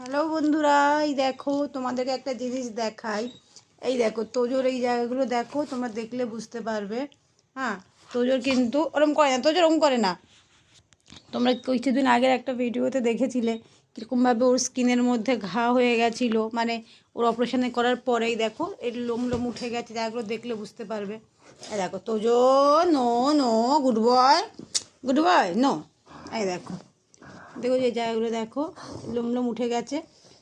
Hello বন্ধুরা, এই দেখো তোমাদেরকে একটা জিনিস দেখাই। এই দেখো তোজোর এই জায়গাগুলো দেখো, তোমরা দেখলে বুঝতে পারবে। হ্যাঁ তোজোর কিন্তু ওরম করে না, তোজোর ওরম করে না। তোমরা কিছুদিন আগের একটা ভিডিওতে দেখেছিলে, কীরকমভাবে ওর স্কিনের মধ্যে ঘা হয়ে গেছিল। মানে ওর অপারেশনে করার পরেই দেখো, এর লোম লোম উঠে গেছে, জায়গাগুলো দেখলে বুঝতে পারবে। এই দেখো Tojo, no no, good boy good boy, no. এই দেখো। দেখো যে জায়গাগুলো দেখো লোম লোম উঠে গেছে।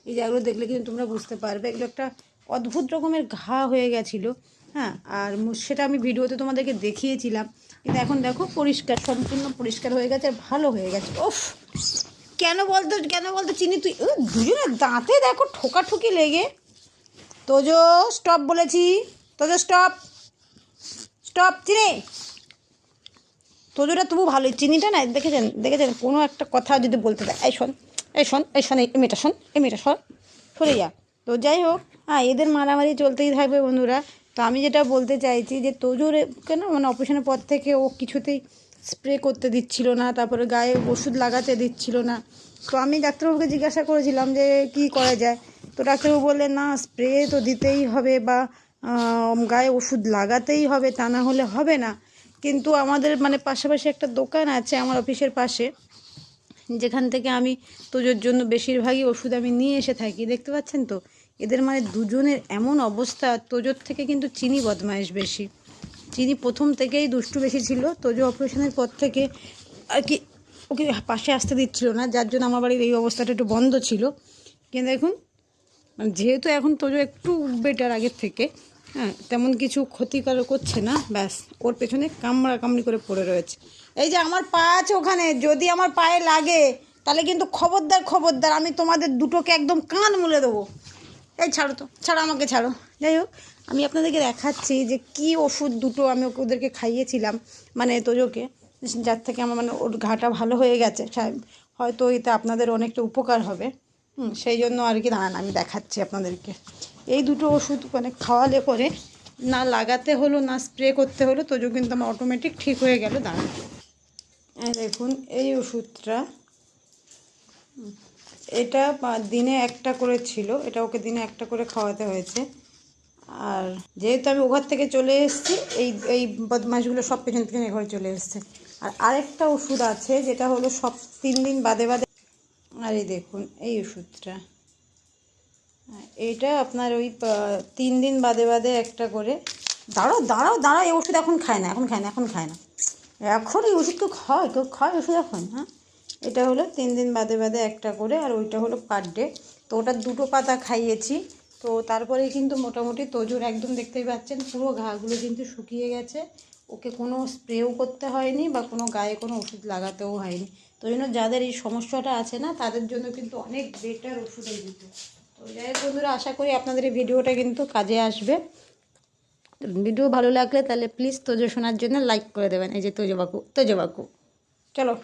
এই জায়গাগুলো দেখলে কিন্তু তোমরা বুঝতে পারবে। এগুলো একটা অদ্ভুত রকমের ঘা হয়ে গেছিল হ্যাঁ? আর সেটা আমি ভিডিওতে তোমাদেরকে দেখিয়েছিলাম। কিন্তু এখন দেখো পরিষ্কার সম্পূর্ণ পরিষ্কার হয়ে গেছে আর ভালো হয়ে গেছে। ওফ কেন বলতো কেন বলতো চিনি তুই? উ, দুজনের দাঁতে দেখো ঠোকাঠুকি লেগে। তোজো স্টপ বলেছি। Tojo stop stop Chini. তোজোটা তবু ভালোই, চিনিটা না, দেখেছেন দেখেছেন? কোনো একটা কথা যদি বলতে দেয়, এই শোন এই শোন এই শোন, এই মেয়েটা শোন, এই মেয়েটা শোন, সরে যা। তো যাই হোক হ্যাঁ এদের মারামারি চলতেই থাকবে বন্ধুরা। তো আমি যেটা বলতে চাইছি যে তোজোর কেন মানে অপারেশনের পর থেকে ও কিছুতেই স্প্রে করতে দিচ্ছিল না, তারপরে গায়ে ওষুধ লাগাতে দিচ্ছিল না। তো আমি ডাক্তারবাবুকে জিজ্ঞাসা করেছিলাম যে, কি করা যায়? তো ডাক্তারবাবু বললেন, না, স্প্রে তো দিতেই হবে বা গায়ে ওষুধ লাগাতেই হবে, তা না হলে হবে না। কিন্তু আমাদের মানে পাশাপাশি একটা দোকান আছে আমার অফিসের পাশে, যেখান থেকে আমি তোজোর জন্য বেশিরভাগই ওষুধ আমি নিয়ে এসে থাকি। দেখতে পাচ্ছেন তো? এদের মানে দুজনের এমন অবস্থা, তোজোর থেকে কিন্তু চিনি বদমাইশ বেশি। চিনি প্রথম থেকেই দুষ্টু বেশি ছিল, তোজো অপারেশনের পর থেকে আর কি ওকে পাশে আসতে দিচ্ছিল না, যার জন্য আমার বাড়ির এই অবস্থাটা একটু বন্ধ ছিল। কিন্তু মানে যেহেতু এখন তোজো একটু বেটার আগের থেকে হ্যাঁ তেমন কিছু ক্ষতিকর করছে না, ব্যাস। ওর পেছনে কামড়া কামড়ি করে পড়ে রয়েছে। এই যে আমার পা আছে ওখানে, যদি আমার পায়ে লাগে, তাহলে কিন্তু খবরদার খবরদার। আমি তোমাদের দুটোকে একদম কান মুলে দেবো। এই ছাড়ো তো, ছাড়ো আমাকে, ছাড়ো। যাই হোক, আমি আপনাদেরকে দেখাচ্ছি যে কি ওষুধ দুটো আমি ওকে- ওদেরকে খাইয়েছিলাম মানে তোজোকে, যার থেকে আমার মানে ওর ঘাটা ভালো হয়ে গেছে। হয়তো এতে আপনাদের অনেকটা উপকার হবে। হুম, সেই জন্য আর কি দাঁড়ান আমি দেখাচ্ছি আপনাদেরকে। এই দুটো ওষুধ মানে খাওয়ালে পরে না লাগাতে হলো, না স্প্রে করতে হলো তোজো কিন্তু আমার অটোমেটিক ঠিক হয়ে গেল, দাঁড়ান। দেখুন, এই ওষুধটা, এটা দিনে একটা করে ছিল, এটা ওকে দিনে একটা করে খাওয়াতে হয়েছে। আর যেহেতু আমি ওঘর থেকে চলে এসেছি, এই এই বদমাশগুলো সব পেছন পেছন এ ঘরে চলে এসেছে। আর আরেকটা ওষুধ আছে, যেটা হলো সব তিন দিন বাদে বাদে। আর এই দেখুন, এই ওষুধটা। হ্যাঁ, এইটা আপনার ওই তিন দিন বাদে বাদে একটা করে। দাঁড়াও দাঁড়াও দাঁড়াও এই ওষুধ এখন খায় না এখন খায় না এখন খায় না। এখন এই ওষুধ কেউ খায় কেউ খায় ওষুধ এখন হ্যাঁ? এটা হলো তিন দিন বাদে বাদে একটা করে আর ওইটা হলো পার ডে তো ওটা দুটো পাতা খাইয়েছি তো তারপরে কিন্তু মোটামুটি তোজোর একদম দেখতেই পাচ্ছেন পুরো ঘাগুলো কিন্তু শুকিয়ে গেছে। ওকে কোনো স্প্রেও করতে হয়নি বা কোনো গায়ে কোনো ওষুধ লাগাতেও হয়নি। তো জন্য যাদের এই সমস্যাটা আছে না তাদের জন্য কিন্তু অনেক বেটার ওষুধ দুটো। তো যাই বন্ধুরা, আশা করি আপনাদের এই ভিডিওটা কিন্তু কাজে আসবে। ভিডিও ভালো লাগলে তাহলে প্লিজ তোজো শোনার জন্য লাইক করে দেবেন, এই যে তোজো বাকু তোজো বাকু চলো।